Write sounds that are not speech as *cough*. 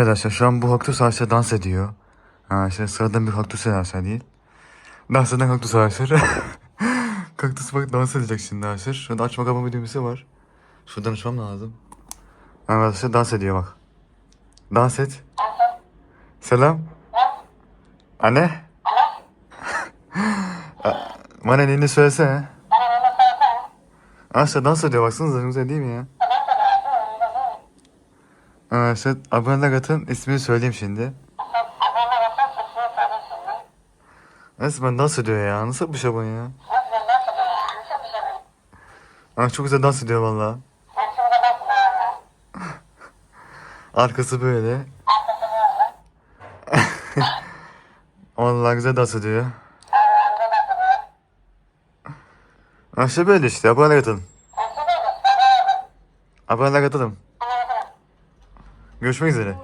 Arkadaşlar şu an bu kaktus arkadaşlar dans ediyor. Ha işte sıradan bir kaktus arkadaşlar değil. Dans eden kaktus arkadaşlar. *laughs* kaktus bak dans edecek şimdi arkadaşlar. Şurada açma kapama düğmesi var. Şuradan açmam lazım. Arkadaşlar dans ediyor bak. Dans et. Selam. Anne. *laughs* A- Bana elini söylesene. Arkadaşlar dans ediyor baksanıza güzel değil mi ya? Arkadaşlar aboneler atın ismini söyleyeyim şimdi. Resmen dans ediyor ya. Nasıl bir şey bu ya? Aa, çok güzel dans ediyor valla. *laughs* Arkası böyle. *laughs* Vallahi güzel dans ediyor. Ha işte böyle işte. Aboneler atın. Aboneler atalım. Görüşmek üzere.